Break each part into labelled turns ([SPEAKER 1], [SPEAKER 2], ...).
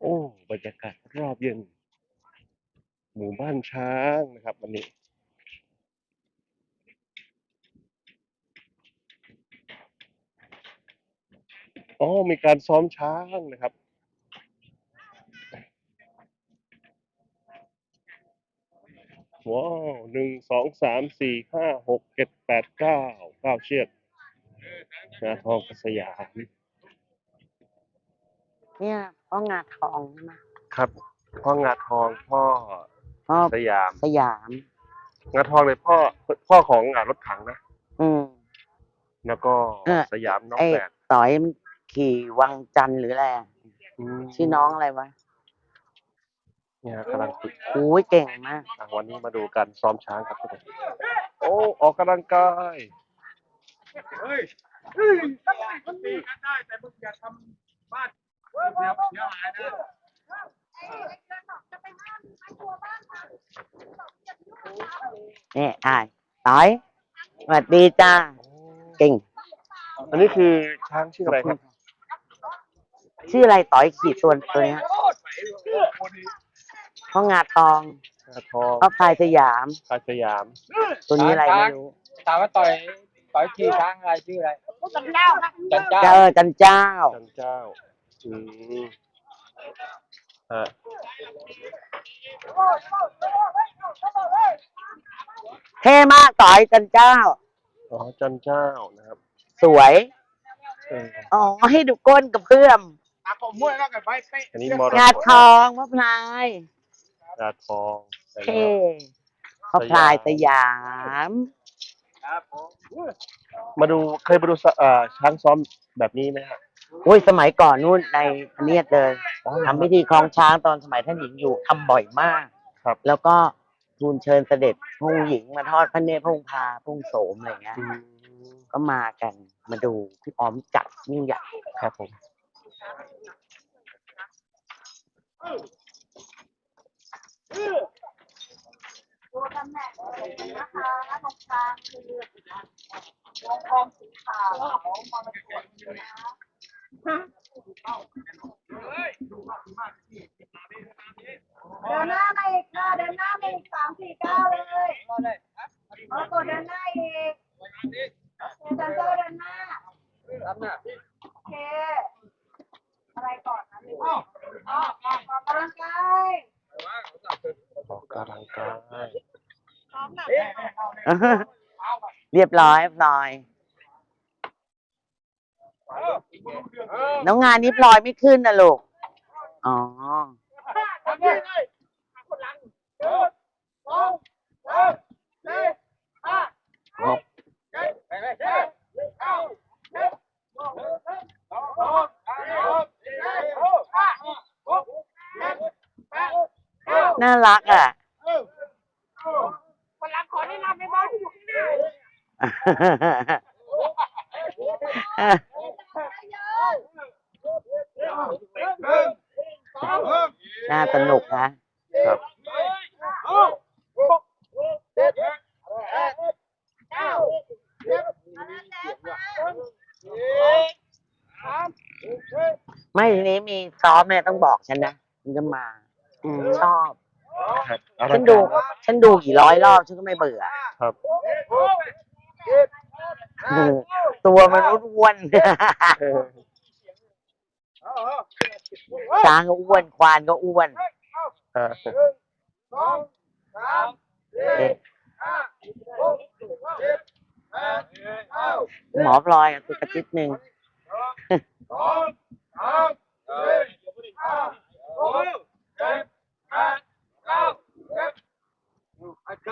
[SPEAKER 1] โอ้บรรยากาศรอบเย็น หมู่บ้านช้างนะครับ วันนี้ อ๋อ มีการซ้อมช้างนะครับว้าวหนึ่งสองสามสี่ห้าหกเจ็ดแปดเก้าเก้าเชือกนาทองกสยาม
[SPEAKER 2] เนี่ยพ่องาทองใช่ไหม
[SPEAKER 1] ครับพ่องาทองพ่อ
[SPEAKER 2] พ่อ
[SPEAKER 1] สยาม
[SPEAKER 2] สยาม
[SPEAKER 1] งาทองเลยพ่อพ่อของอ่ารถถังนะ
[SPEAKER 2] อืม
[SPEAKER 1] แล้วก็
[SPEAKER 2] เออ
[SPEAKER 1] สยามน้อง
[SPEAKER 2] ไอ้
[SPEAKER 1] แบก
[SPEAKER 2] ต่อยมันขี่วังจันทร์หรืออะไรอะ
[SPEAKER 1] ม
[SPEAKER 2] ชื่อน้องอะไรวะ
[SPEAKER 1] เนี่ยกำลังฝึก
[SPEAKER 2] โอ้ยเก่งมาก
[SPEAKER 1] อะวันนี้มาดูการซ้อมช้างครับทุกคนโอ้ออกกำลังกาย
[SPEAKER 3] เฮ้ยเฮ้ยมันตีกันได้แต่มึงอย่าทำบ้าน เสียเสียหายนะ
[SPEAKER 2] นี่อ่ายต่อยสวัสดีจ้าเก่ง
[SPEAKER 1] อันนี้คือช้างชื่ออะไรครับ
[SPEAKER 2] ชื่ออะไรต่อยขี่ตัวตัวเนี้ยพ่องาทอง
[SPEAKER 1] งาทอง
[SPEAKER 2] พ่อพายสยาม
[SPEAKER 1] พายสยาม
[SPEAKER 2] ตัวนี้อะไรไม่รู้
[SPEAKER 3] ถามว่าต่อยต่อยขี่ช้างอะไรชื่ออะไรจันเจ้า
[SPEAKER 2] เจอจันเจ้า
[SPEAKER 1] จันเจ้า อืมฮะ
[SPEAKER 2] เท่มากต่อยจันเจ้า
[SPEAKER 1] อ๋อจันเจ้านะครับ
[SPEAKER 2] สวย
[SPEAKER 1] เออ
[SPEAKER 2] อ๋อให้ดูก้นกับเพื่อม
[SPEAKER 3] อะผมมวยแล้วกันไปเป๊ะ
[SPEAKER 1] อันนี้มร
[SPEAKER 2] งาทองพ่อพลาย
[SPEAKER 1] งาทองใช่ไหม
[SPEAKER 2] เท่พ่อพลายสยาม
[SPEAKER 3] ครับผม
[SPEAKER 1] มาดูเคยมาดูสะเอ่อช้างซ้อมแบบนี้ไหมฮะ
[SPEAKER 2] อุ้ยสมัยก่อนนู่นในพเนียดเลย
[SPEAKER 1] อ๋อ
[SPEAKER 2] ทำพิธีคล้องช้างตอนสมัยท่านหญิงอยู่ทำบ่อยมาก
[SPEAKER 1] ครับ
[SPEAKER 2] แล้วก็ทูลเชิญเสด็จพระองค์หญิงมาทอดพระเนตรพระองค์พาพระองค์โสมอะไรเงี้ย
[SPEAKER 1] อืม
[SPEAKER 2] ก็มากันมาดูพี่ออมจัดยิ่งใหญ่
[SPEAKER 1] ครับผม
[SPEAKER 4] ตัวตำแหน่งเลยนะคะตรงกลางคือวงกลมสีขาวมาประกวดนะเดินหน้ามาอีกค่ะเดินหน้ามาอีกสามสี่เก้าเลยเอาตัวเดินหน้าอีกเดินเดินเดินหน้า
[SPEAKER 3] รับหน้า
[SPEAKER 4] โอเค อะไรก่อนนะพี่ออกออกกำลังกาย
[SPEAKER 1] ออกกำลังกาย
[SPEAKER 4] ซ้อมหนัก
[SPEAKER 2] เรียบร้อยเรียบร้อยแล้วงานนี้พลอยไม่ขึ้นนะลูก อ๋อ น่ารักอะ
[SPEAKER 4] คนรักขอแนะนำในบ้านที่อยู่ข้างหน้า
[SPEAKER 2] น่าสนุกนะ
[SPEAKER 1] ครับ
[SPEAKER 2] ไม่ทีนี้มีซ้อมเนี่ยต้องบอกฉันนะฉันจะมา
[SPEAKER 1] อืม
[SPEAKER 2] ชอบ
[SPEAKER 1] ครับอลั
[SPEAKER 2] ฉั
[SPEAKER 1] ง
[SPEAKER 2] น
[SPEAKER 1] กา
[SPEAKER 2] ดู
[SPEAKER 1] ร
[SPEAKER 2] ฉันดูกี่ร้อยรอบฉันก็ไม่เบื่อ
[SPEAKER 1] ครับ
[SPEAKER 2] ตัวมันอ้วน
[SPEAKER 1] เออ
[SPEAKER 2] ๆช้างก็อ้วนควานก็อ้วน
[SPEAKER 1] ฮะ
[SPEAKER 2] เอ๊ะหมอพลอยอะตัวกระจิตหนึ่ง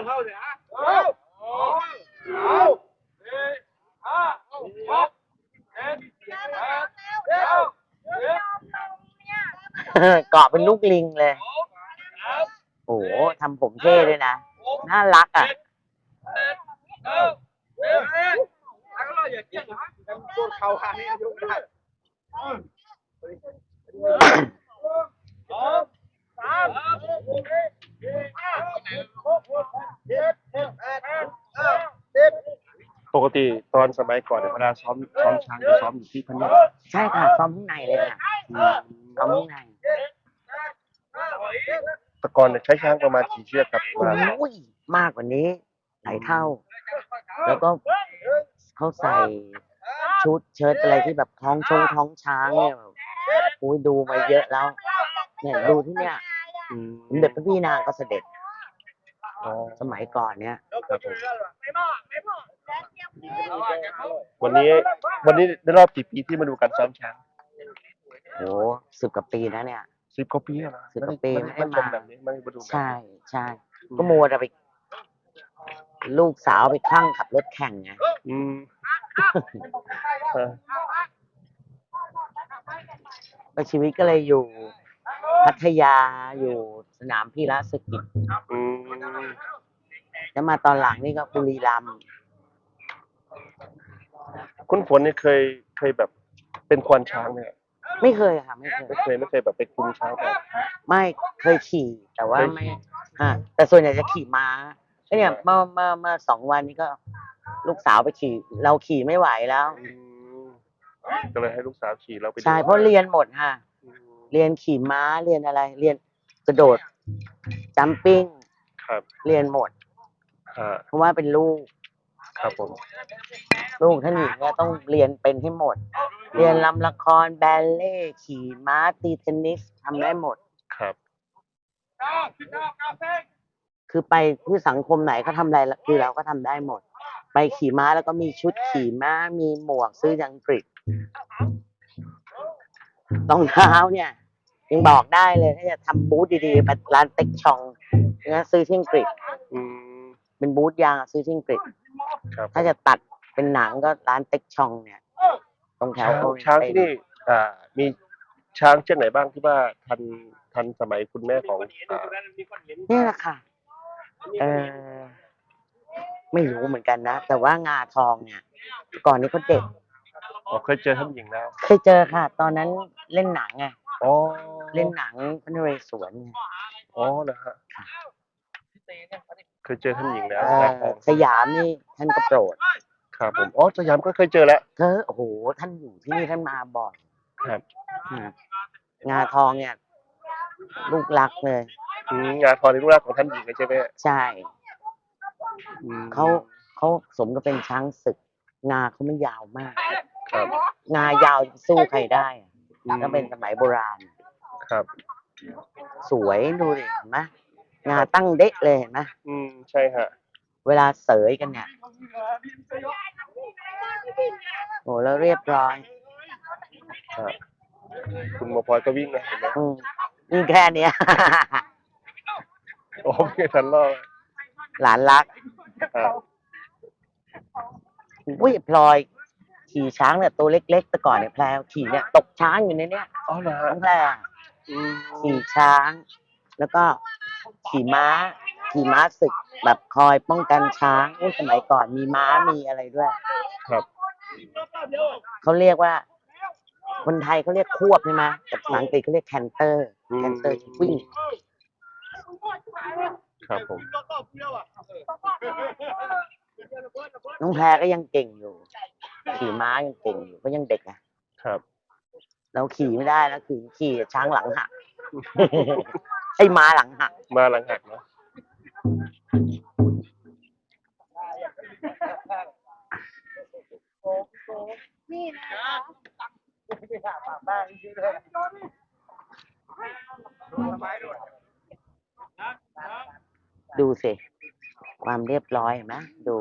[SPEAKER 3] เกินเท่าเลยฮะ
[SPEAKER 2] เกาะเป็นลูกลิงเลย โอ้โหทำผมเท่ด้วยนะ น่ารักอะ
[SPEAKER 3] อย่าเกี้ยงนะตัวเขาหางนี่กไม่ได้สองสามสี่ห้าหกเจ็ดแปดเก้าสิบ
[SPEAKER 1] ปก ติตอนสมัยก่อนเนี่ยเวลาซ้อมซ้อมช้างจะซ้อมอยู่ที่พะเนียด
[SPEAKER 2] ใช่ค่ะซ้อมข้างในเลยค่ะ
[SPEAKER 1] อืม
[SPEAKER 2] ซ้อมข้างใน
[SPEAKER 1] แตะกอนเนี่ยใช้ช้างประมาณกี่เชือกครับมาราธอน
[SPEAKER 2] โอ้ยมากกว่านี้หลายเท่า แล้วก็เขาใส่ชุดเชิ้ตอะไรที่แบบท้องชงท้องช้างเนี่ยแบบโอ้ยดูมาเยอะแล้วเนี่ยดูที่เนี่ย
[SPEAKER 1] อืม
[SPEAKER 2] สมเด็จพระพี่นางก็เสด็จ
[SPEAKER 1] อ๋อ
[SPEAKER 2] สมัยก่อนเนี่ย
[SPEAKER 1] ครับผม วันนี้วันนี้ในรอบกี่ปีที่มาดูการซ้อมช้าง
[SPEAKER 2] โอ้สิบกว่าปีแล้วเนี่ย
[SPEAKER 1] สิบกว่าปีแล้วนะ
[SPEAKER 2] สิบกว่าปี
[SPEAKER 1] ไม่
[SPEAKER 2] ไม่
[SPEAKER 1] ได้
[SPEAKER 2] ได้
[SPEAKER 1] มาชม
[SPEAKER 2] มา
[SPEAKER 1] แบบนี้ไม่ได้มาดูแบบนี้
[SPEAKER 2] ใช่ใช่ก็มัวแต่ไป ลูกสาวไปคลั่งขับรถแข่งไง
[SPEAKER 1] อืมเออ
[SPEAKER 2] ก็ชีวิตก็เลยอยู่ พัทยาอยู่สนามพีระสกิจ
[SPEAKER 1] อืม
[SPEAKER 2] แล้วมาตอนหลังนี่ก็บุรีรัมย์
[SPEAKER 1] คุณฝนเนี่ยเคยเคยแบบเป็นควานช้างเนี่ย
[SPEAKER 2] ไม่เคยค่ะไม่เคย
[SPEAKER 1] ไม่เคยไม่เคยแบบไปคุมช้างแบบ
[SPEAKER 2] ไม่เคยขี่แต่ว่า
[SPEAKER 1] เคย
[SPEAKER 2] ไม่ฮะแต่ส่วนใหญ่จะขี่ม้าไอ้เนี่ยเมื่อเมื่อเมื่อสองวันนี้ก็ ลูกสาวไปขี่ เราขี่ไม่ไหวแล้ว
[SPEAKER 1] อืมก็เลยให้ลูกสาวขี่เราไปดู
[SPEAKER 2] ใช่เพราะเรียนหมดค่ะ
[SPEAKER 1] อืม
[SPEAKER 2] เรียนขี่ม้าเรียนอะไร เรียนกระโดดจัมปิ้ง
[SPEAKER 1] ครับ
[SPEAKER 2] เรียนหมด
[SPEAKER 1] อ่า
[SPEAKER 2] เพราะว่าเป็นลูก
[SPEAKER 1] ครับผม
[SPEAKER 2] ลูกท่านหญิงเนี่ยต้องเรียนเป็นให้หมด เรียนรำละครแบลเล่ขี่ม้าตีเทนนิสทำได้หมด
[SPEAKER 1] ครับ
[SPEAKER 2] คือไปที่สังคมไหนเขาทำอะไรคือเราก็ทำได้หมด ไปขี่ม้าแล้วก็มีชุดขี่ม้ามีหมวกซื้อจากอังกฤษรองเท้าเนี่ย ยังบอกได้เลยถ้าจะทำบูธดีๆไปร้านเต็กชองนะซื้อที่อังกฤษ
[SPEAKER 1] อืม
[SPEAKER 2] เป็นบูธยางอะซื้อที่อังกฤษ
[SPEAKER 1] ครับ
[SPEAKER 2] ถ้าจะตัด เป็นหนังก็ร้านเต็กชองเนี่ย ตรงแถ
[SPEAKER 1] ช้าวง
[SPEAKER 2] โอเรน
[SPEAKER 1] ช้าง
[SPEAKER 2] เต
[SPEAKER 1] ที่นี่อ่ามีช้างเช่นไหนบ้างที่ว่าทันทันสมัยคุณแม่ของอ่า
[SPEAKER 2] เนี่ยแหละค่ะเออไม่รู้เหมือนกันนะ แต่ว่างาทองเนี่ย ก่อนนี้เขาเด็ก
[SPEAKER 1] อ๋อเคยเจอท่านหญิงแล้ว
[SPEAKER 2] เคยเจอค่ะ ตอนนั้นเล่นหนังไง
[SPEAKER 1] อ๋อ
[SPEAKER 2] เล่นหนังพระนเรศวรไง
[SPEAKER 1] อ๋อนะฮะเคยเจอท่านหญิงแล้ว
[SPEAKER 2] เออ
[SPEAKER 1] นะครับ
[SPEAKER 2] สยามนี่ท่านก็โปรด
[SPEAKER 1] ครับผมอ๋อสยามก็เคยเจอแล้ว
[SPEAKER 2] เธอโอ้โห ท่านอยู่ที่นี่ท่านมาบ่อย
[SPEAKER 1] ครับ
[SPEAKER 2] นะงาทองเนี่ย ลูกรักเลย
[SPEAKER 1] อืมงานทองในรูปร่างของท่านหญิงเลยใช่ไหม
[SPEAKER 2] ใช่
[SPEAKER 1] อืม
[SPEAKER 2] เขาเขาสมกับเป็นช้างศึก งาเขาไม่ยาวมาก
[SPEAKER 1] ครับ
[SPEAKER 2] งายาวจะสู้ใครได้อะ
[SPEAKER 1] อืม
[SPEAKER 2] ถ้าเป็นสมัยโบราณ
[SPEAKER 1] ครับ
[SPEAKER 2] สวยดูดิเห็นไหมงาตั้งเด็กเลยเห็นไหม
[SPEAKER 1] อืมใช่ฮะ
[SPEAKER 2] เวลาเสยกันเนี่ย โอ้แล้วเรียบร้อย
[SPEAKER 1] ฮะคุณหมอพลอยก็วิ่งนะเห็นไหม
[SPEAKER 2] อืมนี่แค่เนี้ย
[SPEAKER 1] โอ้ไม่ทันรอด
[SPEAKER 2] หลานรัก
[SPEAKER 1] อ่า
[SPEAKER 2] อุ้ยพลอย ขี่ช้างเนี่ยตัวเล็ก ๆ แต่ก่อนเนี่ยแพลวขี่เนี่ยตกช้างอยู่ในเนี้ย
[SPEAKER 1] อ๋อเหรอฮะ
[SPEAKER 2] น้องแพลว
[SPEAKER 1] อืม
[SPEAKER 2] ขี่ช้าง แล้วก็ขี่ม้า ขี่ม้าศึกแบบคอยป้องกันช้างอุ้ยสมัยก่อนมีม้ามีอะไรด้วย
[SPEAKER 1] ครับ
[SPEAKER 2] เขาเรียกว่า คนไทยเขาเรียกควบใช่ไหมแต่ภาษาอังกฤษเขาเรียกแคนเตอร์
[SPEAKER 1] อืม
[SPEAKER 2] แคนเตอร์วิ่ง
[SPEAKER 1] ครับผม
[SPEAKER 2] น้องแพรก็ยังเก่งอยู่ ขี่ม้ายังเก่งอยู่เพราะยังเด็กอะ
[SPEAKER 1] ครับ
[SPEAKER 2] เราขี่ไม่ได้แล้วคือขี่ช้างหลังหัก ไอ้ม้าหลังหัก
[SPEAKER 1] มาหลังหัก เนาะ
[SPEAKER 4] นี่นะคะ
[SPEAKER 2] ดูสิ ความเรียบร้อยเห็นไหมดู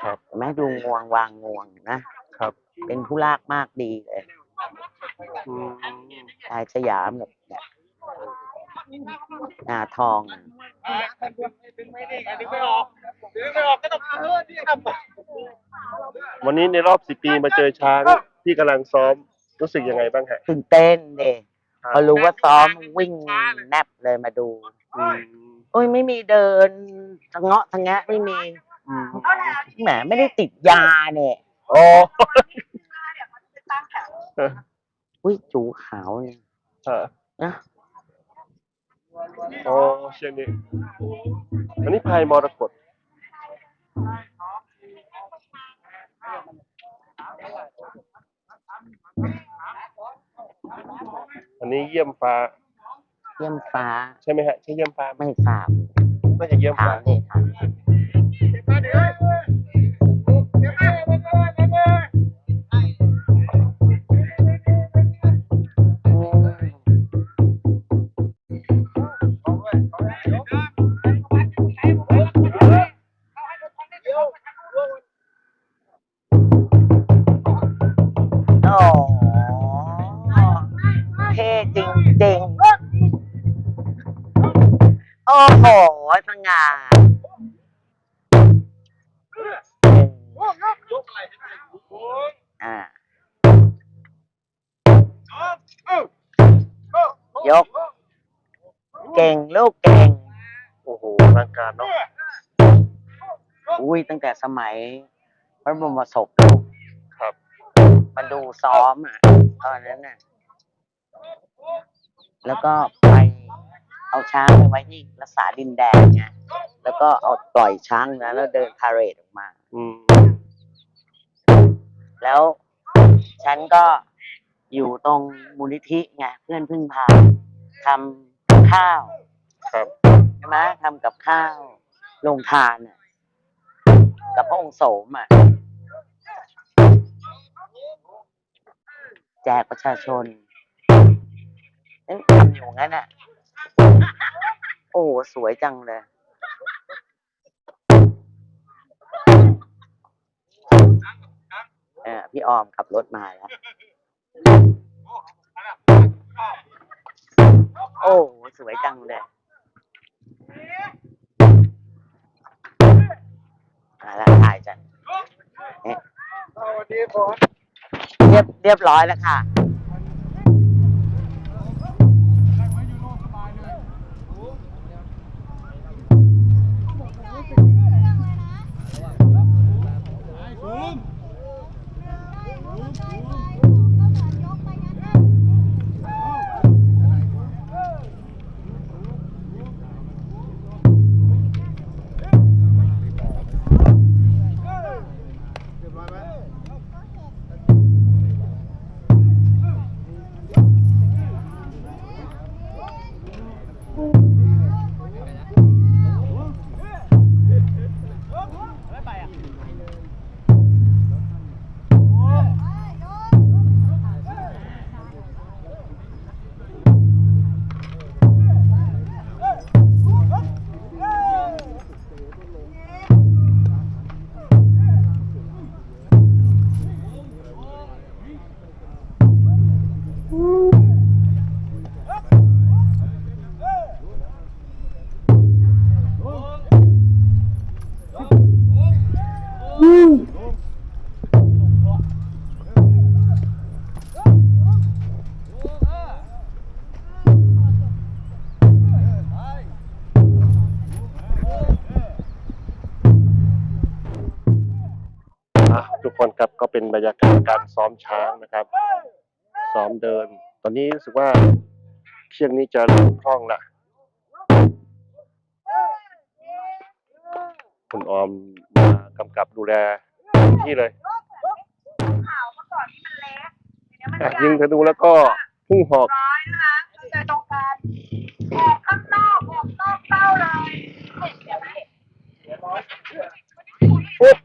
[SPEAKER 1] ครับ
[SPEAKER 2] เห็นไหมดูงวงวางงวงนะครับ เป็นผู้ลากมากดีเลย
[SPEAKER 1] อืม
[SPEAKER 2] ชายสยามแบบเนี่ยหน้าทอง
[SPEAKER 1] วันนี้ในรอบสิบปีมาเจอช้างที่กำลังซ้อมรู้สึกยังไงบ้างฮะ
[SPEAKER 2] ตื่นเต้นเด็
[SPEAKER 1] ครับ
[SPEAKER 2] พอรู้ว่าซ้อมวิ่งแนบเลยมาดู
[SPEAKER 1] อืม
[SPEAKER 2] โอ้ยไม่มีเดินทะเงาะทะแงะไม่มี
[SPEAKER 1] อืม
[SPEAKER 2] แหมไม่ได้ติดยาเนี่ย
[SPEAKER 1] โอ้
[SPEAKER 2] อุ้ยจูขาวเนี่ย
[SPEAKER 1] ฮะ
[SPEAKER 2] นะ
[SPEAKER 1] โอ้เช่นนี้อันนี้พายมรกต อันนี้เยี่ยมฟ้า
[SPEAKER 2] เยี่ยมฟ้า
[SPEAKER 1] ใช่ไหมฮะใช่เยี่ยมฟ้าไหม
[SPEAKER 2] ไม่ทราบ
[SPEAKER 1] น่าจะเยี่ยม
[SPEAKER 2] ถา
[SPEAKER 1] ฟ้าม
[SPEAKER 2] ดิถาม อ้โหสง่า
[SPEAKER 3] ยกอะไรให้ได้โอ้ย
[SPEAKER 2] อ่า
[SPEAKER 3] ย
[SPEAKER 2] ยก เก่งลูกเก่ง
[SPEAKER 1] โอ้โหอลังการเนาะ
[SPEAKER 2] อุ้ยตั้งแต่สมัย พระบรมศพลูก
[SPEAKER 1] ครับ
[SPEAKER 2] มาดูซ้อมอะ ตอนนั้นน่ะ แล้วก็ไป เอาช้างไปไว้ที่รักษาดินแดนไงแล้วก็เอาปล่อยช้างนะแล้วเดินพาเหรดออกมา
[SPEAKER 1] อืม
[SPEAKER 2] แล้วฉันก็อยู่ตรงมูลนิธิไงเพื่อนพึ่งพาทำข้าว
[SPEAKER 1] ครับ
[SPEAKER 2] ใช่ไหมทำกับข้าวลงทานน่ะกับพระองค์โสมอะแจกประชาชนนั่นทำอยู่งั้นอะ โอ้โหสวยจังเลย เออพี่ออมขับรถมาแล้ว โอ้โหสวยจังเลยมาแล้วถ่ายจัง
[SPEAKER 3] สวัสดีผม
[SPEAKER 2] เรียบเรียบร้อยแล้วค่ะ
[SPEAKER 3] ยา
[SPEAKER 1] กาศการซ้อมช้างนะครับ ซ้อมเดิน ตอนนี้รู้สึกว่าเชือกนี้จะเริ่มคล่องละคุณออมมากำกับดูแลเต็มที่เลย
[SPEAKER 4] ข่าวเมื่อก่อนที่มันเล็กเดี๋ยวมัน
[SPEAKER 1] อะ
[SPEAKER 4] ใหญ่
[SPEAKER 1] ยิงธนูแล้วก็พุ่งหอก
[SPEAKER 4] ร้อยนะคะเข้าใจตรงกันออกข้างนอกออกนอกเป้าเลยเห็นไหม
[SPEAKER 1] ปุ๊บ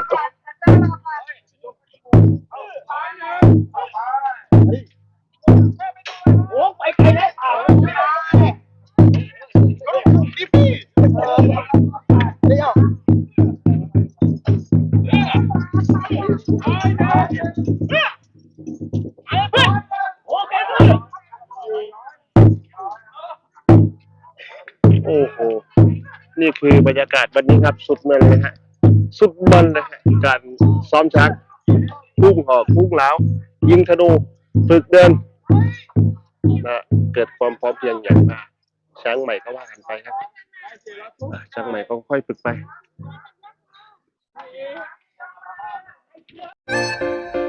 [SPEAKER 1] บื
[SPEAKER 3] อ
[SPEAKER 1] บรรยากาศวันนี้ครับสุดมันเลยฮะสุดมันนะฮะการซ้อมช้างพุ่งหอกพุ่งแล้วยิงธนูฝึกเดินนะเกิดความพร้อมเพียงอย่างมากช้างใหม่ก็ว่ากันไปครับช้างใหม่ก็ค่อยฝึกไป Thank you.